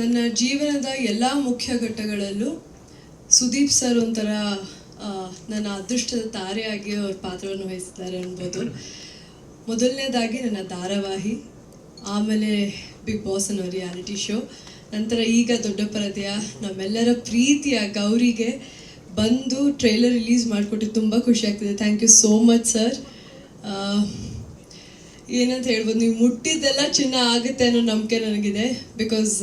ನನ್ನ ಜೀವನದ ಎಲ್ಲ ಮುಖ್ಯ ಘಟ್ಟಗಳಲ್ಲೂ ಸುದೀಪ್ ಸರ್ ಒಂಥರ ನನ್ನ ಅದೃಷ್ಟದ ತಾರೆಯಾಗಿ ಅವ್ರ ಪಾತ್ರವನ್ನು ವಹಿಸಿದ್ದಾರೆ ಅನ್ಬೋದು. ಮೊದಲನೇದಾಗಿ ನನ್ನ ಧಾರಾವಾಹಿ, ಆಮೇಲೆ ಬಿಗ್ ಬಾಸ್ ಅನ್ನೋ ರಿಯಾಲಿಟಿ ಶೋ ನಂತರ ಈಗ ದೊಡ್ಡ ಪರದೆಯ ನಮ್ಮೆಲ್ಲರ ಪ್ರೀತಿಯ ಗೌರಿಗೆ ಬಂದು ಟ್ರೈಲರ್ ರಿಲೀಸ್ ಮಾಡಿಕೊಟ್ಟು ತುಂಬ ಖುಷಿ ಆಗ್ತಿದೆ. Thank you so much sir ಏನಂತ ಹೇಳ್ಬೋದು, ನೀವು ಮುಟ್ಟಿದ್ದೆಲ್ಲ ಚಿನ್ನ ಆಗುತ್ತೆ ಅನ್ನೋ ನಂಬಿಕೆ ನನಗಿದೆ. ಬಿಕಾಸ್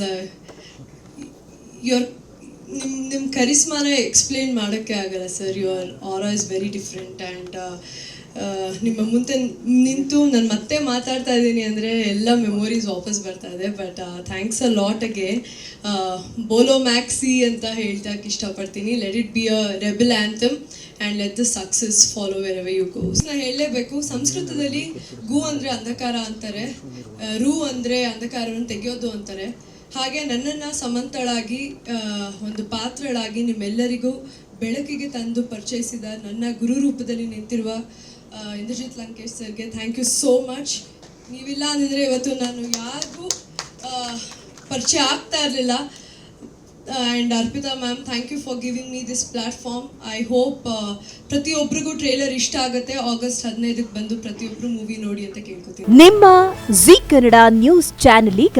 ಯುವರ್ ನಿಮ್ಮ ನಿಮ್ಮ ಕರಿಸ್ಮಾನ ಎಕ್ಸ್ಪ್ಲೇನ್ ಮಾಡೋಕ್ಕೆ ಆಗಲ್ಲ sir your aura is very different and ನಿಮ್ಮ ಮುಂದೆ ನಿಂತು ನಾನು ಮತ್ತೆ ಮಾತಾಡ್ತಾ ಇದ್ದೀನಿ ಅಂದರೆ ಎಲ್ಲ ಮೆಮೊರೀಸ್ ವಾಪಸ್ ಬರ್ತಾ ಇದೆ. But thanks a lot again ಬೋಲೋ ಮ್ಯಾಕ್ಸಿ ಅಂತ ಹೇಳ್ತಾಕೆ ಇಷ್ಟಪಡ್ತೀನಿ. Let it be a rebel anthem and let the success follow wherever you goes ನಾನು ಹೇಳಲೇಬೇಕು ಸಂಸ್ಕೃತದಲ್ಲಿ ಗು ಅಂದರೆ ಅಂಧಕಾರ ಅಂತಾರೆ. ಆ, ರು ಅಂದರೆ ಅಂಧಕಾರವನ್ನು ತೆಗೆಯೋದು ಅಂತಾರೆ. ಹಾಗೆ ನನ್ನನ್ನು ಸಮಂತಳಾಗಿ ಒಂದು ಪಾತ್ರಳಾಗಿ ನಿಮ್ಮೆಲ್ಲರಿಗೂ ಬೆಳಕಿಗೆ ತಂದು ಪರಿಚಯಿಸಿದ ನನ್ನ ಗುರು ರೂಪದಲ್ಲಿ ನಿಂತಿರುವ ಇಂದ್ರಜಿತ್ ಲಂಕೇಶ್ ಸರ್ಗೆ ಥ್ಯಾಂಕ್ ಯು ಸೋ ಮಚ್ ನೀವಿಲ್ಲ ಅಂದಿದ್ರೆ ಇವತ್ತು ನಾನು ಯಾರಿಗೂ ಪರಿಚಯ ಆಗ್ತಾ ಇರಲಿಲ್ಲ. And Arpita ma'am thank you for giving me this platform I hope ಪ್ರತಿಯೊಬ್ಬರಿಗೂ ಟ್ರೇಲರ್ ಇಷ್ಟ ಆಗುತ್ತೆ. ಆಗಸ್ಟ್ ಹದಿನೈದಕ್ಕೆ ಬಂದು ಪ್ರತಿಯೊಬ್ಬರು ಮೂವಿ ನೋಡಿ ಅಂತ ಕೇಳ್ಕೊತೀನಿ. ನಿಮ್ಮ ಜಿ ಕನ್ನಡ ನ್ಯೂಸ್ ಚಾನೆಲ್ ಈಗ